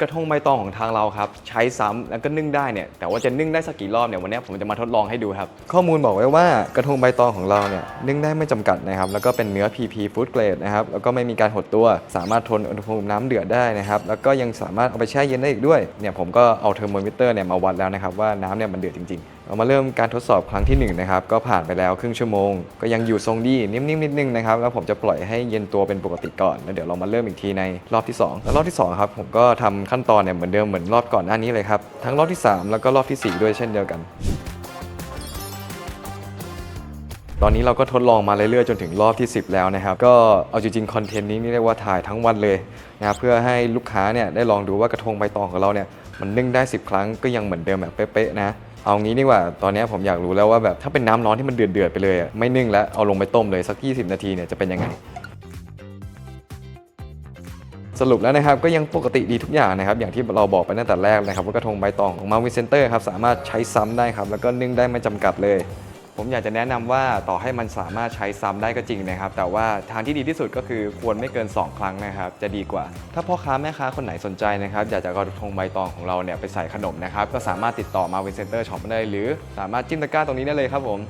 กระทงใบตองของทางเราครับใช้ซ้ำแล้วก็นึ่งได้เนี่ยแต่ว่าจะนึ่งได้สักกี่รอบเนี่ยวันนี้ผมจะมาทดลองให้ดูครับ ข้อมูลบอกไว้ว่ากระทงใบตองของเราเนี่ยนึ่งได้ไม่จำกัดนะครับ แล้วก็เป็นเนื้อ PP food grade นะครับ แล้วก็ไม่มีการหดตัว สามารถทนอุณหภูมิน้ำเดือดได้นะครับ แล้วก็ยังสามารถเอาไปแช่เย็นได้อีกด้วย เนี่ยผมก็เอาเทอร์โมมิเตอร์เนี่ยมาวัดแล้วนะครับว่าน้ำเนี่ยมันเดือดจริงๆ เรามาเริ่มการทดสอบครั้งที่หนึ่งนะครับก็ผ่านไปแล้วครึ่งชั่วโมง ก็ยังอยู่ทรงดีนิ่มๆนิดนึงนะครับแล้วผมจะปล่อยให้เย็นตัวเป็นปกติก่อนแล้วเดี๋ยวเรามาเริ่มอีกทีในรอบที่สองแล้วรอบที่สองครับผมก็ทำขั้นตอนเนี่ยเหมือนเดิมเหมือนรอบก่อนหน้านี้เลยครับทั้งรอบที่สามแล้วก็รอบที่สี่ด้วยเช่นเดียวกันตอนนี้เราก็ทดลองมาเรื่อยๆ จนถึงรอบที่ 10 แล้วนะครับ ก็เอาจริงๆ คอนเทนต์นี้นี่เรียกว่าถ่ายทั้งวันเลยนะครับเพื่อให้ลูกค้าเนี่ยได้ลองดูว่ากระทงใบตองของเราเนี่ยมันนึ่งได้ 10 ครั้งก็ยังเหมือนเดิมแบบเป๊ะๆนะ เอางี้ดีกว่า ตอนนี้ผมอยากรู้แล้วว่าแบบถ้าเป็นน้ำร้อนที่มันเดือดๆไปเลยอะไม่นึ่งแล้วเอาลงไปต้มเลยสัก 20 นาทีเนี่ยจะเป็นยังไง สรุปแล้วนะครับก็ยังปกติดีทุกอย่างนะครับ อย่างที่เราบอกไปตั้งแต่แรกนะครับว่ากระทงใบตองของมาวินเซนเตอร์ครับสามารถใช้ซ้ำได้ครับแล้วก็นึ่งได้ไม่จำกัดเลย ผมอยากจะแนะนำว่าต่อให้มันสามารถใช้ซ้ำได้ก็จริงนะครับ แต่ว่าทางที่ดีที่สุดก็คือควรไม่เกิน 2 ครั้งนะครับ จะดีกว่า ถ้าพ่อค้าแม่ค้าคนไหนสนใจนะครับ อยากจะเอากระทงใบตองของเราเนี่ยไปใส่ขนมนะครับ ก็สามารถติดต่อมาเวนเซนเตอร์ช็อปได้ หรือสามารถจิ้มตะกร้าตรงนี้ได้เลยครับผม